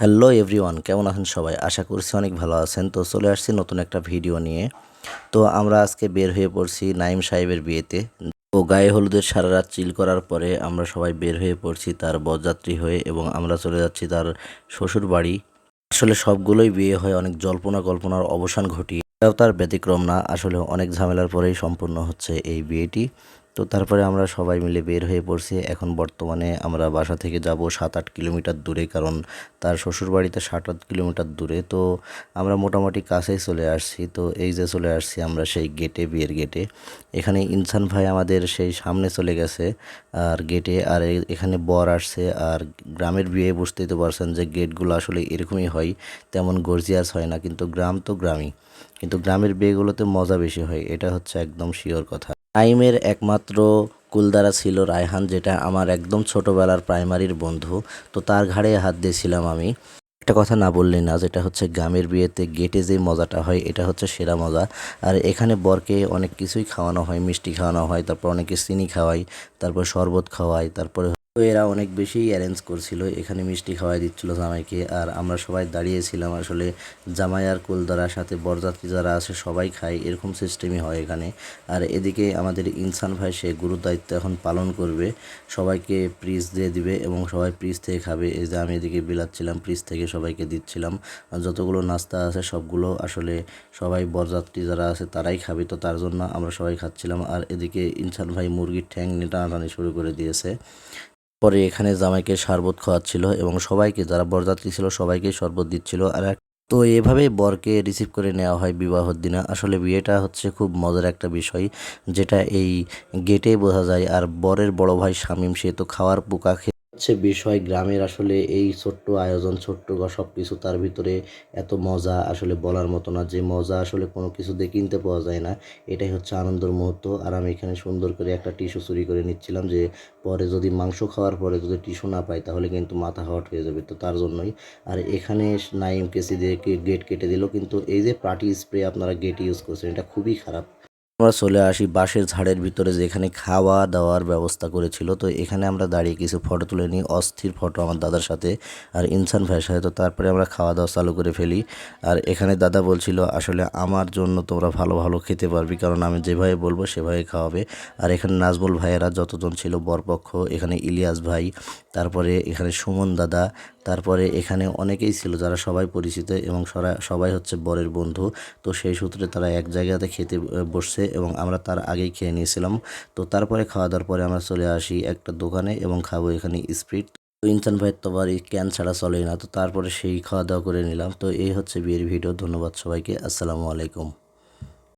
Hello everyone, কেমন আছেন সবাই? আশা করছি অনেক ভালো আছেন। তো চলে আসছি নতুন একটা ভিডিও নিয়ে। তো আমরা আজকে বের হয়ে পড়ছি নাইম সাহেবের বিয়েতে। তো গায়ে হলুদের সারা রাত চিল করার পরে আমরা সবাই বের হয়ে পড়ছি তার বরযাত্রী হয়ে এবং আমরা চলে যাচ্ছি তার শ্বশুর বাড়ি আসলে সবগুলোই বিয়ে হয়, অনেক জল্পনা কল্পনার অবসান ঘটিয়ে। তার ব্যতিক্রম না, আসলে অনেক ঝামেলার পরেই সম্পূর্ণ হচ্ছে এই বিয়েটি। তো তারপরে আমরা সবাই মিলে বের হয়ে পড়ছি। এখন বর্তমানে আমরা বাসা থেকে যাব সাত আট কিলোমিটার দূরে, কারণ তার শ্বশুরবাড়িতে সাত আট কিলোমিটার দূরে। তো আমরা মোটামুটি কাছেই চলে আসছি। তো এই যে চলে আসছি আমরা সেই গেটে, বিয়ের গেটে। এখানে ইনসান ভাই আমাদের সেই সামনে চলে গেছে, আর গেটে, আর এখানে বর আসছে। আর গ্রামের বিয়ে বুঝতেই তো পারছেন যে গেটগুলো আসলে এরকমই হয়, তেমন গর্জিয়াস হয় না। কিন্তু গ্রাম তো গ্রামই। কিন্তু গ্রামের বিয়েগুলোতে মজা বেশি হয়, এটা হচ্ছে একদম শিওর কথা। টাইমের একমাত্র কুলদারা ছিল রায়হান, যেটা আমার একদম ছোটবেলার প্রাইমারির বন্ধু। তো তার ঘাড়ে হাত দিয়েছিলাম আমি। একটা কথা না বললি না, যেটা হচ্ছে গ্রামের বিয়েতে গেটে যে মজাটা হয়, এটা হচ্ছে সেরা মজা। আর এখানে বরকে অনেক কিছুই খাওয়ানো হয়, মিষ্টি খাওয়ানো হয়, তারপর অনেকে চিনি খাওয়াই তারপর শরবত খাওয়াই তারপরে এরা অনেক বেশি অ্যারেঞ্জ করছিল। এখানে মিষ্টি খাওয়াই দিচ্ছিল জামাইকে। আর আমরা সবাই দাঁড়িয়েছিলাম আসলে। জামাই আর কুলদারার সাথে বরযাত্রী যারা আছে, সবাই খায়। এরকম সিস্টেমই হয় এখানে। আর এদিকে আমাদের ইনসান ভাই, সে গুরু দায়িত্ব এখন পালন করবে। সবাইকে প্রিজ দিয়ে দিবে এবং সবাই প্রিজ থেকে খাবে। এই যে আমি এদিকে বিলাচ্ছিলাম প্রিজ থেকে সবাইকে দিচ্ছিলাম। যতগুলো নাস্তা আছে, সবগুলো আসলে সবাই বরযাত্রী যারা আছে, তারাই খাবে। তো তার জন্য আমরা সবাই খাচ্ছিলাম। আর এদিকে ইনসান ভাই মুরগির ঠ্যাং নিয়ে টানাটানি শুরু করে দিয়েছে। পরে এখানে জামাইকে শরবত খাওয়াচ্ছিল এবং সবাইকে, যারা বরযাত্রী ছিল সবাইকে শরবত দিচ্ছিল। আর তো এভাবে বরকে রিসিভ করে নেওয়া হয় বিবাহর দিনে। আসলে বিয়েটা হচ্ছে খুব মজার একটা বিষয়, যেটা এই গেটে বোঝা যায়। আর বরের বড় ভাই শামীম, সে তো খাওয়ার পোকা খেয়ে হচ্ছে বিষয়, গ্রামের আসলে এই ছোট্ট আয়োজন, ছোট্ট সব কিছু তার ভিতরে এত মজা আসলে বলার মতো না। যে মজা আসলে কোনো কিছু দিয়ে কিনতে পাওয়া যায় না, এটাই হচ্ছে আনন্দের মুহূর্ত। আর আমি এখানে সুন্দর করে একটা টিস্যু চুরি করে নিচ্ছিলাম যে পরে যদি মাংস খাওয়ার পরে যদি টিস্যু না পাই তাহলে কিন্তু মাথা হট হয়ে যাবে, তো তার জন্যই। আর এখানে নাইম কেসি দিয়ে গেট কেটে দিল, কিন্তু এই যে পার্টি স্প্রে আপনারা গেট ইউজ করছেন, এটা খুবই খারাপ। আমরা চলে আসি বাঁশের ঝাড়ের ভিতরে যেখানে খাওয়া দাওয়ার ব্যবস্থা করেছিল। তো এখানে আমরা দাঁড়িয়ে কিছু ফটো তুলে নিই। অস্থির ফটো আমার দাদার সাথে আর ইনসান ভাইয়ের সাথে। তো তারপরে আমরা খাওয়া দাওয়া চালু করে ফেলি। আর এখানে দাদা বলছিল, আসলে আমার জন্য তোমরা ভালো ভালো খেতে পারবি। কারণ আমি যেভাবে বলব সেভাবে খাওয়াবে। আর এখানে নাজমুল ভাইয়েরা যতজন ছিল বরপক্ষ, এখানে ইলিয়াস ভাই, তারপরে এখানে সুমন দাদা তারপরে এখানে অনেকেই ছিল যারা সবাই পরিচিত এবং সরা- সবাই হচ্ছে বরের বন্ধু। তো সেই সূত্রে তারা এক জায়গাতে খেতে বসছে এবং আমরা তার আগেই খেয়ে নিয়েছিলাম। তো তারপরে খাওয়া দাওয়ার পরে আমরা চলে আসি একটা দোকানে এবং খাব এখানে স্প্রিট। তো ইনসান ভাইয়ের তো বাড়ি ক্যান ছাড়া চলেই না। তো তারপরে সেই খাওয়া দাওয়া করে নিলাম। তো এই হচ্ছে বিয়ের ভিডিও। ধন্যবাদ সবাইকে। আসসালামু আলাইকুম।